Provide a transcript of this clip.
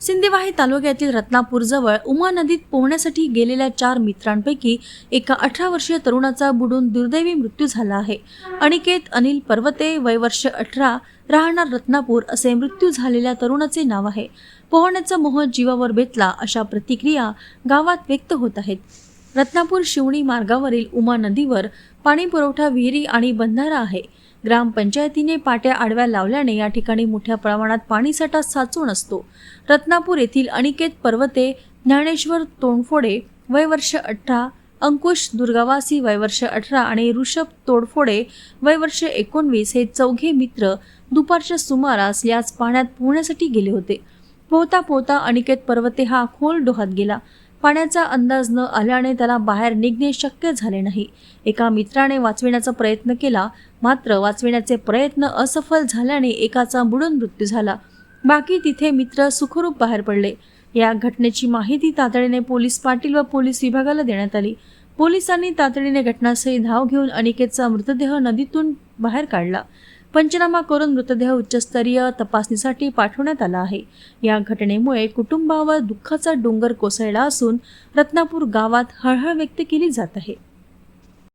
सिंदेवाही तालुक्यातील रत्नापूरजवळ उमा नदीत पोहण्यासाठी गेलेल्या चार मित्रांपैकी एका अठरा वर्षीय तरुणाचा बुडून दुर्दैवी मृत्यू झाला आहे. अनिकेत अनिल पर्वते वय वर्ष अठरा राहणार रत्नापूर असे मृत्यू झालेल्या तरुणाचे नाव आहे. पोहण्याचा मोह जीवावर बेतला अशा प्रतिक्रिया गावात व्यक्त होत आहेत. रत्नापूर शिवणी मार्गावरील उमा नदीवर पाणी पुरवठा विहिरी आणि बंधारा आहे. ग्रामपंचायतीने पाट्या आडव्या लावल्याने या ठिकाणी मोठ्या प्रमाणात पाणीसाठा साचून असतो. रत्नापूर येथील अनिकेत पर्वते ज्ञानेश्वर तोंडफोडे वयवर्ष अठरा अंकुश दुर्गावासी वयवर्ष अठरा आणि ऋषभ तोडफोडे वयवर्ष एकोणवीस हे चौघे मित्र दुपारच्या सुमारास याच पाण्यात पोहण्यासाठी गेले होते. पोहता पोहता अनिकेत पर्वते हा खोल डोहात गेला. पाण्याचा अंदाज न आल्याने त्याला बाहेर निघणे शक्य झाले नाही. एका मित्राने वाचविण्याचा प्रयत्न केला मात्र वाचविण्याचे प्रयत्न असफल झाल्याने एकाचा बुडून मृत्यू झाला. बाकी तिथे मित्र सुखरूप बाहेर पडले. या घटनेची माहिती तातडीने पोलीस पाटील व पोलीस विभागाला देण्यात आली. पोलिसांनी तातडीने घटनास्थळी धाव घेऊन अनिकेतचा मृतदेह नदीतून बाहेर काढला. पंचनामा करून मृतदेह उच्चस्तरीय तपासणीसाठी पाठवण्यात आला आहे. या घटनेमुळे कुटुंबावर दुःखाचा डोंगर कोसळला असून रत्नापूर गावात हळहळ व्यक्त केली जात आहे.